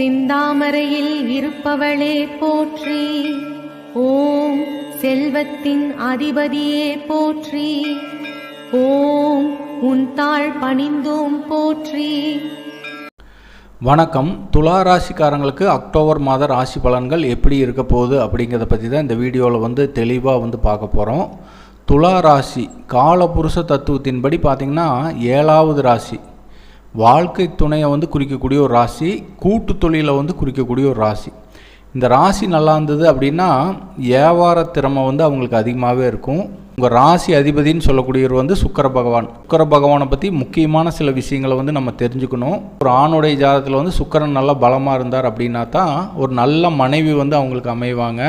சிந்தாமரையில் இருப்பவளே போற்றி. ஓம் செல்வத்தின் அதிபதியே போற்றி. ஓம் உன் தாழ் பணிந்தோம் போற்றி. வணக்கம். துலா ராசிக்காரங்களுக்கு அக்டோபர் மாத ராசி பலன்கள் எப்படி இருக்க போகுது அப்படிங்கிறத பற்றி தான் இந்த வீடியோவில் வந்து தெளிவாக வந்து பார்க்க போகிறோம் துலா ராசி காலபுருஷ தத்துவத்தின்படி பார்த்திங்கன்னா ஏழாவது ராசி. வாழ்க்கை துணையை வந்து குறிக்கக்கூடிய ஒரு ராசி கூட்டு தொழிலை வந்து குறிக்கக்கூடிய ஒரு ராசி. இந்த ராசி நல்லா இருந்தது அப்படின்னா வியாபார திறமை வந்து அவங்களுக்கு அதிகமாகவே இருக்கும். உங்கள் ராசி அதிபதின்னு சொல்லக்கூடியவர் வந்து சுக்கர பகவான். சுக்கர பகவானை பற்றி முக்கியமான சில விஷயங்களை வந்து நம்ம தெரிஞ்சுக்கணும். ஒரு ஆணுடைய ஜாதகத்தில் வந்து சுக்கரன் நல்லா பலமாக இருந்தார் அப்படின்னா தான் ஒரு நல்ல மனைவி வந்து அவங்களுக்கு அமைவாங்க.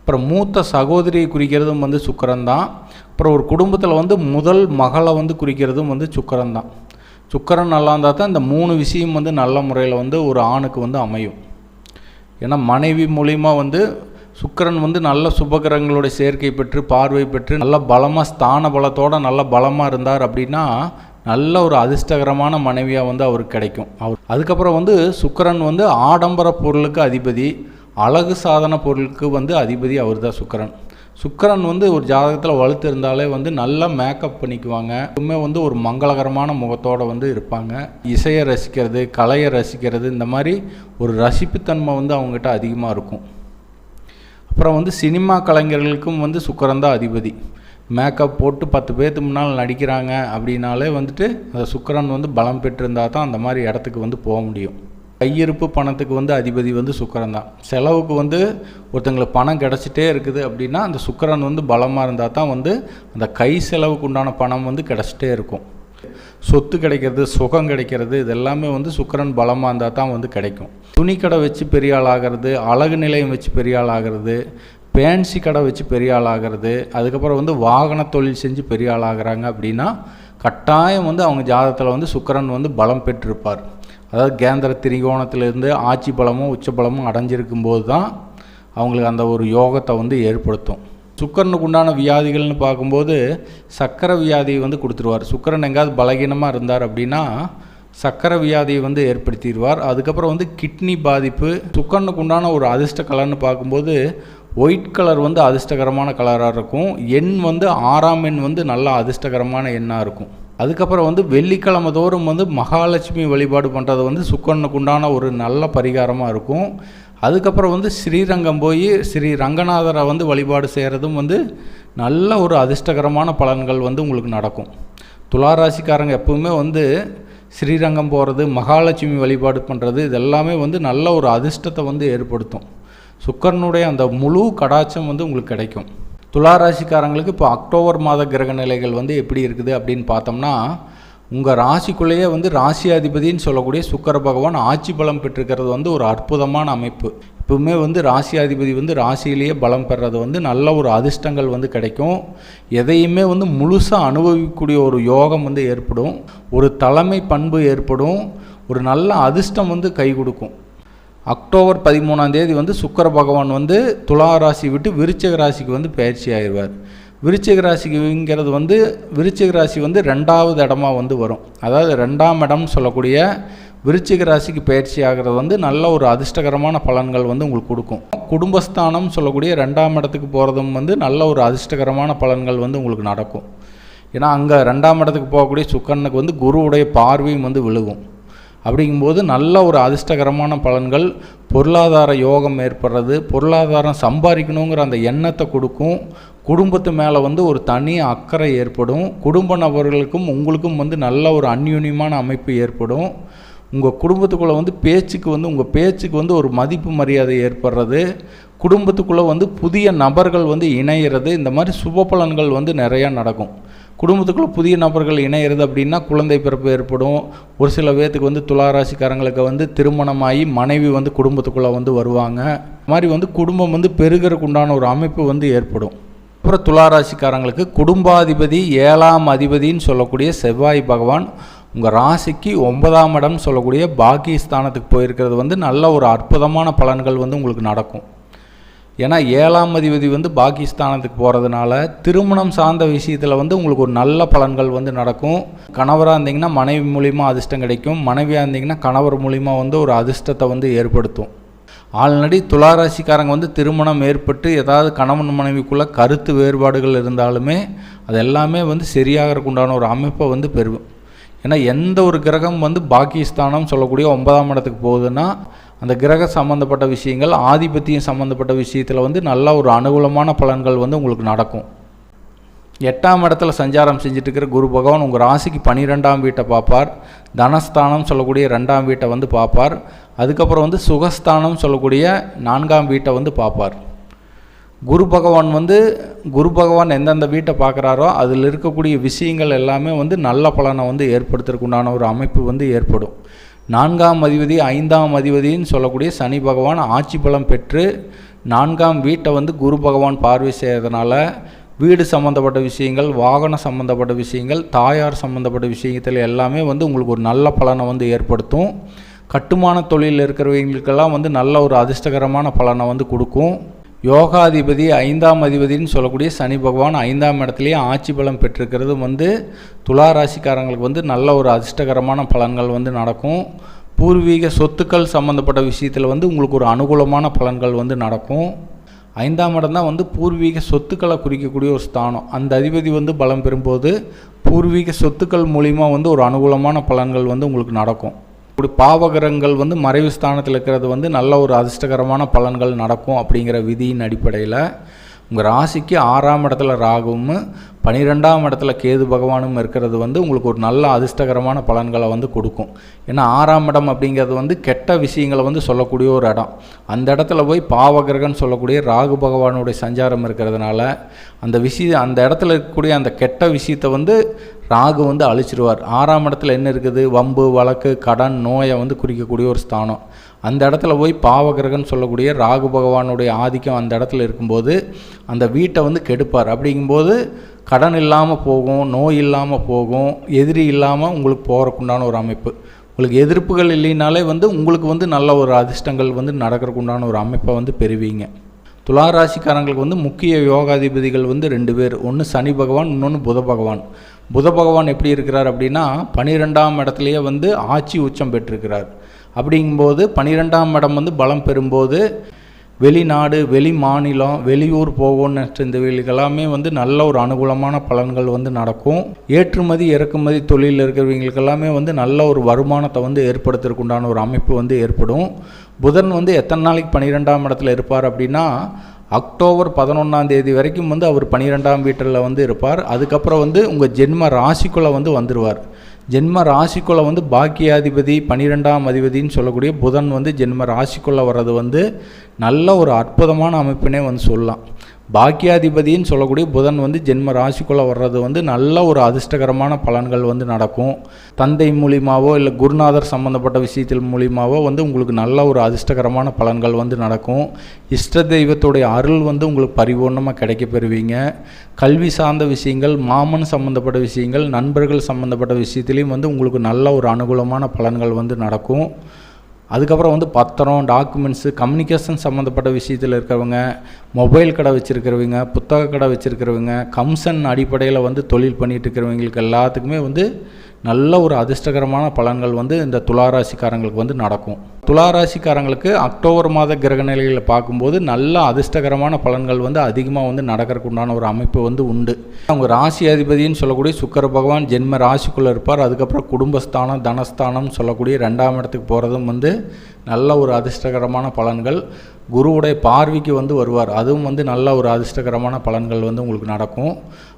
அப்புறம் மூத்த சகோதரியை குறிக்கிறதும் வந்து சுக்கரன் தான். அப்புறம் ஒரு குடும்பத்தில் வந்து முதல் மகளை வந்து குறிக்கிறதும் வந்து சுக்கரன் தான். சுக்கரன் நல்லா இருந்தால் தான் இந்த மூணு விஷயம் வந்து நல்ல முறையில் வந்து ஒரு ஆணுக்கு வந்து அமையும். ஏன்னா மனைவி மூலிமா வந்து சுக்கிரன் வந்து நல்ல சுபகிரகங்களுடைய சேர்க்கை பெற்று பார்வை பெற்று நல்ல பலமாக ஸ்தான பலத்தோடு நல்ல பலமாக இருந்தார் அப்படின்னா நல்ல ஒரு அதிர்ஷ்டகரமான மனைவியாக வந்து அவருக்கு கிடைக்கும். அவர் அதுக்கப்புறம் வந்து சுக்கரன் வந்து ஆடம்பர பொருளுக்கு அதிபதி அழகு சாதன பொருளுக்கு வந்து அதிபதி அவர் தான் சுக்கரன். சுக்கரன் வந்து ஒரு ஜாதகத்தில் வலுத்து இருந்தாலே வந்து நல்லா மேக்கப் பண்ணிக்குவாங்க. எப்பவுமே வந்து ஒரு மங்களகரமான முகத்தோடு வந்து இருப்பாங்க. இசையை ரசிக்கிறது கலையை ரசிக்கிறது இந்த மாதிரி ஒரு ரசிப்புத்தன்மை வந்து அவங்ககிட்ட அதிகமாக இருக்கும். அப்புறம் வந்து சினிமா கலைஞர்களுக்கும் வந்து சுக்கரன் தான் அதிபதி. மேக்கப் போட்டு பத்து பேர்த்து முன்னால் நடிக்கிறாங்க அப்படின்னாலே வந்துட்டு அந்த சுக்கரன் வந்து பலம் பெற்றிருந்தால் தான் அந்த மாதிரி இடத்துக்கு வந்து போக முடியும். கையிருப்பு பணத்துக்கு வந்து அதிபதி வந்து சுக்கரன் தான். செலவுக்கு வந்து ஒருத்தங்களுக்கு பணம் கிடச்சிட்டே இருக்குது அப்படின்னா அந்த சுக்கரன் வந்து பலமாக இருந்தால் தான் வந்து அந்த கை செலவுக்கு உண்டான பணம் வந்து கிடச்சிட்டே இருக்கும். சொத்து கிடைக்கிறது சுகம் கிடைக்கிறது இதெல்லாமே வந்து சுக்கரன் பலமாக இருந்தால் தான் வந்து கிடைக்கும். துணிக்கடை வச்சு பெரிய ஆள் ஆகிறது அழகு நிலையம் வச்சு பெரிய ஆள் ஆகிறது பேன்சி கடை வச்சு பெரிய ஆள் ஆகிறது அதுக்கப்புறம் வந்து வாகன தொழில் செஞ்சு பெரிய ஆள் ஆகிறாங்க அப்படின்னா கட்டாயம் வந்து அவங்க ஜாதகத்தில் வந்து சுக்கரன் வந்து பலம் பெற்றிருப்பார். அதாவது கேந்திர திரிகோணத்திலிருந்து ஆட்சி பலமும் உச்ச பலமும் அடைஞ்சிருக்கும் போது தான் அவங்களுக்கு அந்த ஒரு யோகத்தை வந்து ஏற்படுத்தும். சுக்கரனுக்கு உண்டான வியாதிகள்னு பார்க்கும்போது சக்கரை வியாதியை வந்து கொடுத்துருவார். சுக்கரன் எங்காவது பலகீனமாக இருந்தார் அப்படின்னா சக்கரை வியாதியை வந்து ஏற்படுத்திடுவார். அதுக்கப்புறம் வந்து கிட்னி பாதிப்பு சுக்கரனுக்கு உண்டான ஒரு அதிர்ஷ்ட கலர்னு பார்க்கும்போது ஒயிட் கலர் வந்து அதிர்ஷ்டகரமான கலராக இருக்கும். எண் வந்து ஆறாம் எண் வந்து நல்லா அதிர்ஷ்டகரமான எண்ணாக இருக்கும். அதுக்கப்புறம் வந்து வெள்ளிக்கிழமை தோறும் வந்து மகாலட்சுமி வழிபாடு பண்ணுறது வந்து சுக்கனுக்கு உண்டான ஒரு நல்ல பரிகாரமாக இருக்கும். அதுக்கப்புறம் வந்து ஸ்ரீரங்கம் போய் ஸ்ரீ ரங்கநாதரை வந்து வழிபாடு செய்கிறதும் வந்து நல்ல ஒரு அதிர்ஷ்டகரமான பலன்கள் வந்து உங்களுக்கு நடக்கும். துளாராசிக்காரங்க எப்பவுமே வந்து ஸ்ரீரங்கம் போகிறது மகாலட்சுமி வழிபாடு பண்ணுறது இதெல்லாமே வந்து நல்ல ஒரு அதிர்ஷ்டத்தை வந்து ஏற்படுத்தும். சுக்கரனுடைய அந்த முழு கடாட்சம் வந்து உங்களுக்கு கிடைக்கும். துளாராசிக்காரங்களுக்கு இப்போ அக்டோபர் மாத கிரக நிலைகள் வந்து எப்படி இருக்குது அப்படின்னு பார்த்தோம்னா உங்கள் ராசிக்குள்ளேயே வந்து ராசியாதிபதினு சொல்லக்கூடிய சுக்கர பகவான் ஆட்சி பலம் பெற்றிருக்கிறது வந்து ஒரு அற்புதமான அமைப்பு. எப்பவுமே வந்து ராசியாதிபதி வந்து ராசியிலேயே பலம் பெறது வந்து நல்ல ஒரு அதிர்ஷ்டங்கள் வந்து கிடைக்கும். எதையுமே வந்து முழுசாக அனுபவிக்கக்கூடிய ஒரு யோகம் வந்து ஏற்படும். ஒரு தலைமை பண்பு ஏற்படும். ஒரு நல்ல அதிர்ஷ்டம் வந்து கை கொடுக்கும். அக்டோபர் பதிமூணாம் தேதி வந்து சுக்கர பகவான் வந்து துலா ராசி விட்டு விருச்சக ராசிக்கு வந்து பயிற்சி ஆயிடுவார். விருச்சிக ராசிங்கிறது வந்து விருச்சிக ராசி வந்து ரெண்டாவது இடமா வந்து வரும். அதாவது ரெண்டாம் இடம்னு சொல்லக்கூடிய விருச்சிக ராசிக்கு பயிற்சி ஆகிறது வந்து நல்ல ஒரு அதிர்ஷ்டகரமான பலன்கள் வந்து உங்களுக்கு கொடுக்கும். குடும்பஸ்தானம் சொல்லக்கூடிய ரெண்டாம் இடத்துக்கு போகிறதும் வந்து நல்ல ஒரு அதிர்ஷ்டகரமான பலன்கள் வந்து உங்களுக்கு நடக்கும். ஏன்னா அங்கே ரெண்டாம் இடத்துக்கு போகக்கூடிய சுக்கரனுக்கு வந்து குருவுடைய பார்வையும் வந்து விழுகும். அப்படிங்கும்போது நல்ல ஒரு அதிர்ஷ்டகரமான பலன்கள் பொருளாதார யோகம் ஏற்படுறது பொருளாதாரம் சம்பாதிக்கணுங்கிற அந்த எண்ணத்தை கொடுக்கும். குடும்பத்து மேலே வந்து ஒரு தனி அக்கறை ஏற்படும். குடும்ப நபர்களுக்கும் உங்களுக்கும் வந்து நல்ல ஒரு அந்யூன்யமான அமைப்பு ஏற்படும். உங்கள் குடும்பத்துக்குள்ளே வந்து பேச்சுக்கு வந்து உங்கள் பேச்சுக்கு வந்து ஒரு மதிப்பு மரியாதை ஏற்படுறது. குடும்பத்துக்குள்ளே வந்து புதிய நபர்கள் வந்து இணையிறது. இந்த மாதிரி சுப பலன்கள் வந்து நிறையா நடக்கும். குடும்பத்துக்குள்ளே புதிய நபர்கள் இணையிறது அப்படின்னா குழந்தை பிறப்பு ஏற்படும். ஒரு சில பேர்த்துக்கு வந்து துளாராசிக்காரங்களுக்கு வந்து திருமணமாகி மனைவி வந்து குடும்பத்துக்குள்ளே வந்து வருவாங்க. மாதிரி வந்து குடும்பம் வந்து பெருகிறதுக்கு உண்டான ஒரு அமைப்பு வந்து ஏற்படும். அப்புறம் துளாராசிக்காரங்களுக்கு குடும்பாதிபதி ஏழாம் அதிபதின்னு சொல்லக்கூடிய செவ்வாய் பகவான் உங்கள் ராசிக்கு ஒன்பதாம் இடம் சொல்லக்கூடிய பாக்கியஸ்தானத்துக்கு போயிருக்கிறது வந்து நல்ல ஒரு அற்புதமான பலன்கள் வந்து உங்களுக்கு நடக்கும். ஏன்னா ஏழாம் அதிபதி வந்து பாகிஸ்தானத்துக்கு போகிறதுனால திருமணம் சார்ந்த விஷயத்தில் வந்து உங்களுக்கு ஒரு நல்ல பலன்கள் வந்து நடக்கும். கணவராக இருந்தீங்கன்னா மனைவி மூலிமா அதிர்ஷ்டம் கிடைக்கும். மனைவியாக இருந்தீங்கன்னா கணவர் மூலிமா வந்து ஒரு அதிர்ஷ்டத்தை வந்து ஏற்படுத்தும். ஆல்ரெடி துளாராசிக்காரங்க வந்து திருமணம் ஏற்பட்டு ஏதாவது கணவன் மனைவிக்குள்ளே கருத்து வேறுபாடுகள் இருந்தாலுமே அது எல்லாமே வந்து சரியாகிறதுக்குண்டான ஒரு அமைப்பை வந்து பெறும். ஏன்னா எந்த ஒரு கிரகம் வந்து பாகிஸ்தானம் சொல்லக்கூடிய ஒன்பதாம் இடத்துக்கு போகுதுன்னா அந்த கிரக சம்மந்தப்பட்ட விஷயங்கள் ஆதிபத்தியம் சம்மந்தப்பட்ட விஷயத்தில் வந்து நல்ல ஒரு அனுகூலமான பலன்கள் வந்து உங்களுக்கு நடக்கும். எட்டாம் இடத்துல சஞ்சாரம் செஞ்சுட்டு இருக்கிற குரு பகவான் உங்கள் ராசிக்கு பன்னிரெண்டாம் வீட்டை பார்ப்பார். தனஸ்தானம் சொல்லக்கூடிய ரெண்டாம் வீட்டை வந்து பார்ப்பார். அதுக்கப்புறம் வந்து சுகஸ்தானம் சொல்லக்கூடிய நான்காம் வீட்டை வந்து பார்ப்பார். குரு பகவான் வந்து குரு பகவான் எந்தெந்த வீட்டை பார்க்குறாரோ அதில் இருக்கக்கூடிய விஷயங்கள் எல்லாமே வந்து நல்ல பலனை வந்து ஏற்படுத்துறதுக்குண்டான ஒரு அமைப்பு வந்து ஏற்படும். நான்காம் அதிபதி ஐந்தாம் அதிபதின்னு சொல்லக்கூடிய சனி பகவான் ஆட்சி பலம் பெற்று நான்காம் வீட்டை வந்து குரு பகவான் பார்வை செய்கிறதுனால வீடு சம்மந்தப்பட்ட விஷயங்கள் வாகனம் சம்மந்தப்பட்ட விஷயங்கள் தாயார் சம்மந்தப்பட்ட விஷயத்தில் எல்லாமே வந்து உங்களுக்கு ஒரு நல்ல பலனை வந்து ஏற்படுத்தும். கட்டுமான தொழிலில் இருக்கிறவங்களுக்கெல்லாம் வந்து நல்ல ஒரு அதிர்ஷ்டகரமான பலனை வந்து கொடுக்கும். யோகாதிபதி ஐந்தாம் அதிபதின்னு சொல்லக்கூடிய சனி பகவான் ஐந்தாம் இடத்துலையே ஆட்சி பலம் பெற்றிருக்கிறது வந்து துலா ராசிக்காரங்களுக்கு வந்து நல்ல ஒரு அதிர்ஷ்டகரமான பலன்கள் வந்து நடக்கும். பூர்வீக சொத்துக்கள் சம்மந்தப்பட்ட விஷயத்தில் வந்து உங்களுக்கு ஒரு அனுகூலமான பலன்கள் வந்து நடக்கும். ஐந்தாம் இடம் தான் வந்து பூர்வீக சொத்துக்களை குறிக்கக்கூடிய ஒரு ஸ்தானம். அந்த அதிபதி வந்து பலம் பெறும்போது பூர்வீக சொத்துக்கள் மூலிமா வந்து ஒரு அனுகூலமான பலன்கள் வந்து உங்களுக்கு நடக்கும். இப்படி பாவகரங்கள் வந்து மறைவு ஸ்தானத்தில் இருக்கிறது வந்து நல்ல ஒரு அதிர்ஷ்டகரமான பலன்கள் நடக்கும் அப்படிங்கிற விதியின் அடிப்படையில் உங்கள் ராசிக்கு ஆறாம் இடத்துல ராகுவும் பனிரெண்டாம் இடத்துல கேது பகவானும் இருக்கிறது வந்து உங்களுக்கு ஒரு நல்ல அதிர்ஷ்டகரமான பலன்களை வந்து கொடுக்கும். ஏன்னா ஆறாம் இடம் அப்படிங்கிறது வந்து கெட்ட விஷயங்களை வந்து சொல்லக்கூடிய ஒரு இடம். அந்த இடத்துல போய் பாவகிரகன்னு சொல்லக்கூடிய ராகு பகவானுடைய சஞ்சாரம் இருக்கிறதுனால அந்த விஷய அந்த இடத்துல இருக்கக்கூடிய அந்த கெட்ட விஷயத்தை வந்து ராகு வந்து அழிச்சிருவார். ஆறாம் இடத்துல என்ன இருக்குது? வம்பு வழக்கு கடன் நோயை வந்து குறிக்கக்கூடிய ஒரு ஸ்தானம். அந்த இடத்துல போய் பாவகிரகன்னு சொல்லக்கூடிய ராகு பகவானுடைய ஆதிக்கம் அந்த இடத்துல இருக்கும்போது அந்த வீட்டை வந்து கெடுப்பார். அப்படிங்கும்போது கடன் இல்லாமல் போகும் நோய் இல்லாமல் போகும் எதிரி இல்லாமல் உங்களுக்கு போகிறக்குண்டான ஒரு அமைப்பு. உங்களுக்கு எதிர்ப்புகள் இல்லைனாலே வந்து உங்களுக்கு வந்து நல்ல ஒரு அதிர்ஷ்டங்கள் வந்து நடக்கிறக்குண்டான ஒரு அமைப்பை வந்து பெறுவீங்க. துளாராசிக்காரங்களுக்கு வந்து முக்கிய யோகாதிபதிகள் வந்து ரெண்டு பேர். ஒன்று சனி பகவான் இன்னொன்று புத பகவான். புத பகவான் எப்படி இருக்கிறார் அப்படின்னா பனிரெண்டாம் இடத்துலையே வந்து ஆட்சி உச்சம் பெற்றிருக்கிறார். அப்படிங்கும்போது பனிரெண்டாம் இடம் வந்து பலம் பெறும்போது வெளிநாடு வெளி மாநிலம் வெளியூர் போகணும்னு இந்த எல்லாமே வந்து நல்ல ஒரு அனுகூலமான பலன்கள் வந்து நடக்கும். ஏற்றுமதி இறக்குமதி தொழிலில் இருக்கிறவங்களுக்கு எல்லாமே வந்து நல்ல ஒரு வருமானத்தை வந்து ஏற்படுத்துறதுக்குண்டான ஒரு அமைப்பு வந்து ஏற்படும். புதன் வந்து எத்தனை நாளைக்கு பன்னிரெண்டாம் இடத்துல இருப்பார் அப்படின்னா அக்டோபர் பதினொன்றாம் தேதி வரைக்கும் வந்து அவர் பன்னிரெண்டாம் வீட்டில் வந்து இருப்பார். அதுக்கப்புறம் வந்து உங்கள் ஜென்ம ராசிக்குள்ளே வந்து வந்துடுவார் ஜென்ம ராசிக்குள்ளே வந்து பாக்கியாதிபதி பன்னிரெண்டாம் அதிபதின்னு சொல்லக்கூடிய புதன் வந்து ஜென்ம ராசிக்குள்ளே வர்றது வந்து நல்ல ஒரு அற்புதமான அமைப்பினே வந்து சொல்லலாம். பாக்கியாதிபதின்னு சொல்லக்கூடிய புதன் வந்து ஜென்ம ராசிக்குள்ளே வர்றது வந்து நல்ல ஒரு அதிர்ஷ்டகரமான பலன்கள் வந்து நடக்கும். தந்தை மூலியமாவோ இல்லை குருநாதர் சம்மந்தப்பட்ட விஷயத்தில் மூலியமாவோ வந்து உங்களுக்கு நல்ல ஒரு அதிர்ஷ்டகரமான பலன்கள் வந்து நடக்கும். இஷ்ட தெய்வத்துடைய அருள் வந்து உங்களுக்கு பரிபூர்ணமாக கிடைக்க பெறுவீங்க. கல்வி சார்ந்த விஷயங்கள் மாமன் சம்மந்தப்பட்ட விஷயங்கள் நண்பர்கள் சம்மந்தப்பட்ட விஷயத்திலையும் வந்து உங்களுக்கு நல்ல ஒரு அனுகூலமான பலன்கள் வந்து நடக்கும். அதுக்கப்புறம் வந்து பத்திரம் டாக்குமெண்ட்ஸு கம்யூனிகேஷன் சம்மந்தப்பட்ட விஷயத்தில் இருக்கிறவங்க மொபைல் கடை வச்சுருக்கிறவங்க புத்தக கடை வச்சுருக்கிறவங்க கம்சன் அடிப்படையில் வந்து தொழில் பண்ணிகிட்டு இருக்கிறவங்களுக்கு எல்லாத்துக்குமே வந்து நல்ல ஒரு அதிர்ஷ்டகரமான பலன்கள் வந்து இந்த துளாராசிக்காரங்களுக்கு வந்து நடக்கும். துளாராசிக்காரங்களுக்கு அக்டோபர் மாத கிரக நிலைகளை பார்க்கும்போது நல்ல அதிர்ஷ்டகரமான பலன்கள் வந்து அதிகமாக வந்து நடக்கிறதுக்கு உண்டான ஒரு அமைப்பு வந்து உண்டு. அவங்க ராசி அதிபதினு சொல்லக்கூடிய சுக்கர பகவான் ஜென்ம ராசிக்குள்ளே இருப்பார். அதுக்கப்புறம் குடும்பஸ்தானம் தனஸ்தானம் சொல்லக்கூடிய ரெண்டாம் இடத்துக்கு போகிறதும் வந்து நல்ல ஒரு அதிர்ஷ்டகரமான பலன்கள். குருவுடைய பார்வைக்கு வந்து வருவார். அதுவும் வந்து நல்ல ஒரு அதிர்ஷ்டகரமான பலன்கள் வந்து உங்களுக்கு நடக்கும்.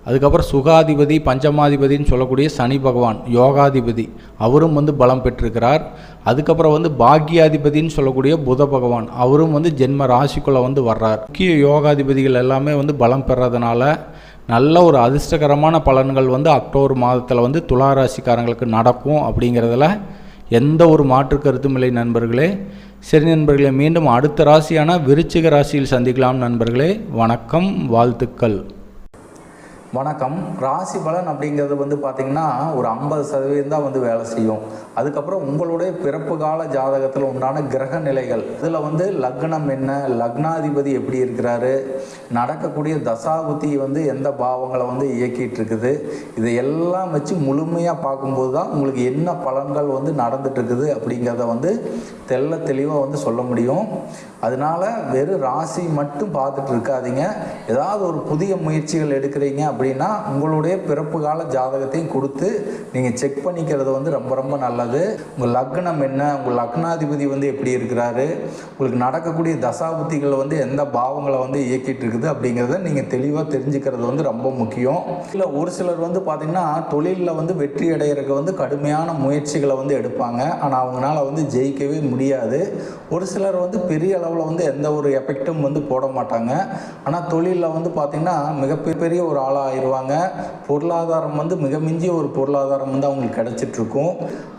அதுக்கப்புறம் சுகாதிபதி பஞ்சமாதிபதின்னு சொல்லக்கூடிய சனி பகவான் யோகாதிபதி அவரும் வந்து பலம் பெற்றிருக்கிறார். அதுக்கப்புறம் வந்து பாக்யாதிபதின்னு சொல்லக்கூடிய புத பகவான். அவரும் வந்து ஜென்ம ராசிக்குள்ளே வந்து வர்றார். முக்கிய யோகாதிபதிகள் எல்லாமே வந்து பலம் பெறதுனால நல்ல ஒரு அதிர்ஷ்டகரமான பலன்கள் வந்து அக்டோபர் மாதத்தில் வந்து துளாராசிக்காரங்களுக்கு நடக்கும் அப்படிங்கிறதுல எந்த ஒரு மாற்று கருத்தும் இல்லை நண்பர்களே. சரி நண்பர்களே மீண்டும் அடுத்த ராசியான விருச்சிக ராசியில் சந்திக்கலாம் நண்பர்களே. வணக்கம் வாழ்த்துக்கள். வணக்கம். ராசி பலன் அப்படிங்கிறது வந்து பார்த்திங்கன்னா ஒரு ஐம்பது சதவீதம் தான் வந்து வேலை செய்யும். அதுக்கப்புறம் உங்களுடைய பிறப்பு கால ஜாதகத்தில் உண்டான கிரக நிலைகள். இதில் வந்து லக்னம் என்ன? லக்னாதிபதி எப்படி இருக்கிறாரு? நடக்கக்கூடிய தசாபுத்தி வந்து எந்த பாவங்களை வந்து இயக்கிட்டு இருக்குது இதையெல்லாம் வச்சு முழுமையாக பார்க்கும்போது தான் உங்களுக்கு என்ன பலன்கள் வந்து நடந்துட்டுருக்குது அப்படிங்கிறத வந்து தெள்ள தெளிவாக வந்து சொல்ல முடியும். அதனால வெறும் ராசி மட்டும் பார்த்துட்டு இருக்காதீங்க. ஏதாவது ஒரு புதிய முயற்சிகள் எடுக்கிறீங்க அப்படின்னா உங்களுடைய பிறப்பு கால ஜாதகத்தையும் கொடுத்து நீங்கள் செக் பண்ணிக்கிறது வந்து ரொம்ப ரொம்ப நல்லது. உங்கள் லக்னம் என்ன? உங்கள் லக்னாதிபதி வந்து எப்படி இருக்கிறாரு? உங்களுக்கு நடக்கக்கூடிய தசாபுத்திகளை வந்து எந்த பாவங்களை வந்து இயக்கிட்டு இருக்குது அப்படிங்கிறத நீங்கள் தெளிவாக தெரிஞ்சுக்கிறது வந்து ரொம்ப முக்கியம். இல்லை ஒரு சிலர் வந்து பார்த்திங்கன்னா தொழிலில் வந்து வெற்றி அடைகிறதுக்கு வந்து கடுமையான முயற்சிகளை வந்து எடுப்பாங்க. ஆனால் அவங்களால வந்து ஜெயிக்கவே முடியாது. ஒரு சிலர் வந்து பெரிய அளவில் வந்து எந்த ஒரு எஃபெக்டும் வந்து போட மாட்டாங்க. ஆனால் தொழிலில் வந்து பார்த்திங்கன்னா மிகப்பெரிய ஒரு ஆளாக ஆயிடுவாங்க. பொருளாதாரம் வந்து மிக மிஞ்சிய ஒரு பொருளாதாரம் வந்து அவங்களுக்கு கிடச்சிட்ருக்கும்.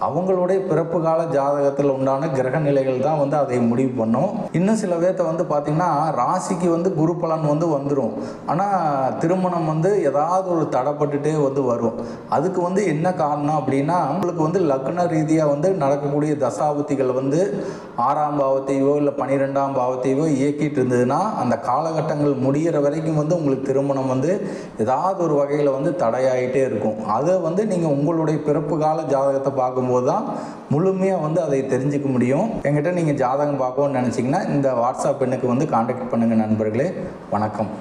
அவங்களுடைய பிறப்பு கால ஜாதகத்தில் உண்டான கிரக நிலைகள் தான் வந்து அதை முடிவு பண்ணும். இன்னும் சில பேர்த்த வந்து பார்த்திங்கன்னா ராசிக்கு வந்து குரு பலன் வந்து வந்துடும் ஆனால் திருமணம் வந்து ஏதாவது ஒரு தடைப்பட்டுட்டே வந்து வரும். அதுக்கு வந்து என்ன காரணம் அப்படின்னா அவங்களுக்கு வந்து லக்ன ரீதியாக வந்து நடக்கக்கூடிய தசாபுத்திகள் வந்து ஆறாம் பாவத்தையோ இல்லை பன்னிரெண்டாம் பாவத்தையோ இயக்கிட்டு இருந்ததுன்னா அந்த காலகட்டங்கள் முடிகிற வரைக்கும் வந்து உங்களுக்கு திருமணம் வந்து ஏதாவது ஒரு வகையில் வந்து தடையாயிட்டே இருக்கும். அதை வந்து நீங்கள் உங்களுடைய பிறப்பு கால ஜாதகத்தை பார்க்கும்போது தான் முழுமையாக வந்து அதை தெரிஞ்சுக்க முடியும். என்கிட்ட நீங்கள் ஜாதகம் பார்க்கணும்னு நினச்சிங்கன்னா இந்த வாட்ஸ்அப் எண்ணுக்கு வந்து காண்டாக்ட் பண்ணுங்கள் நண்பர்களே. வணக்கம்.